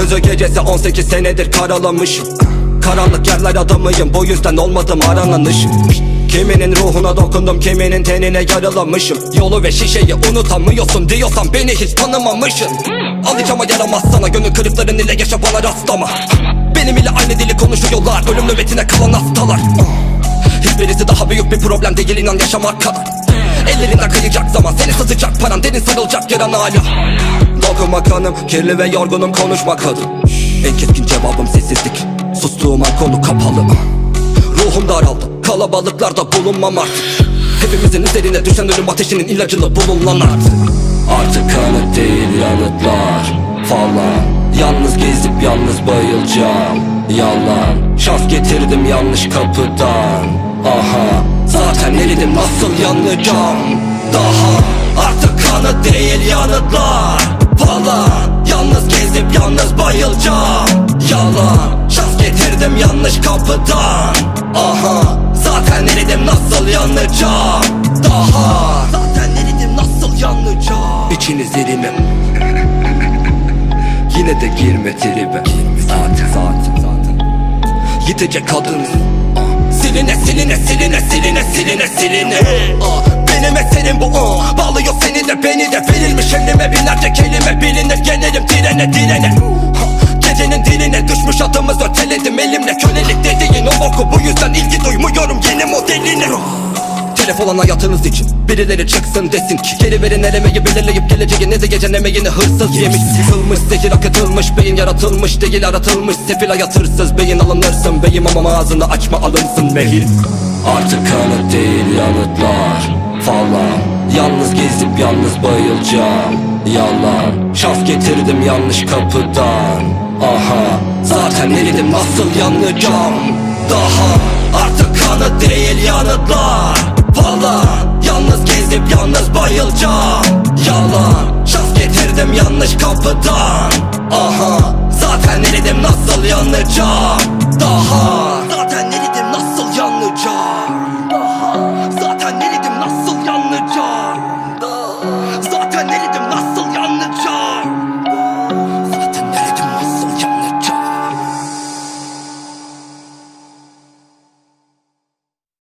Gündüzü gecesi 18 senedir karalamışım Karanlık yerler adamıyım bu yüzden olmadım arananışım Kiminin ruhuna dokundum kiminin tenine yaralamışım. Yolu ve şişeyi unutamıyorsun diyorsan beni hiç tanımamışsın. Alacağıma yaramaz sana gönül kırıkların ile yaşa bana rastlama. Benim ile aynı dili konuşuyorlar ölüm nöbetine kalan hastalar. Hiçbirisi daha büyük bir problem değil inan yaşamak kadar Ellerinden kayacak zaman seni sızacak paran derin sarılacak yaran hala. Dokunma kanım kirli ve yorgunum konuşma kadın En keskin cevabım sessizlik Sustuğum an konu kapalı. Ruhum daraldı kalabalıklarda bulunmam artık. Hepimizin üzerine düşen ölüm ateşinin ilacını bulun lan artık. Artık kanıt değil yanıtlar falan. Yalnız gezip yalnız bayılacağım. Yalan Şans getirdim yanlış kapıdan. Aha Zaten eridim nasıl yanacağım Daha Artık kanıt değil yanıtlar. Falan Yalnız gezip yalnız bayılacağım. Yalan Şans getirdim yanlış kapıdan. Aha Zaten eridim nasıl yanacağım? Daha Zaten eridim nasıl yanacağım? İçiniz erimim Yine de girme tribe. Zaten zaten Yitecek kadın. Siline siline siline siline siline. Benim eserim bu ah. Bağlıyor seni de beni de. Verilmiş elime binlerce kelime Bilinir. Gelirim direne direne. Gecenin diline düşmüş adımız öteledim Elimle. Kölelik dediğin o boku Bu yüzden ilgi duymuyorum. Yeni modeline. Telef olan hayatınız için Birileri çıksın desin ki. Geri verin elemeyi belirleyip geleceğinizi gecen emeğini hırsız yemiş. Sıkılmış zehir akıtılmış Beyin yaratılmış değil aratılmış. Sefil hayat hırsız beyin alınırsın. Beyim ama ağzını açma alınsın. Mehir Artık kanıt değil yanıtlar. Falan. Yalnız gezip yalnız bayılacağım. Yalan. Şans getirdim yanlış kapıdan. Aha. Zaten eridim nasıl yanacağım? Daha Artık kanıt değil yanıtlar. Falan. Yalnız gezip yalnız bayılacağım. Yalan. Şans getirdim yanlış kapıdan. Aha. Zaten eridim nasıl yanacağım? Daha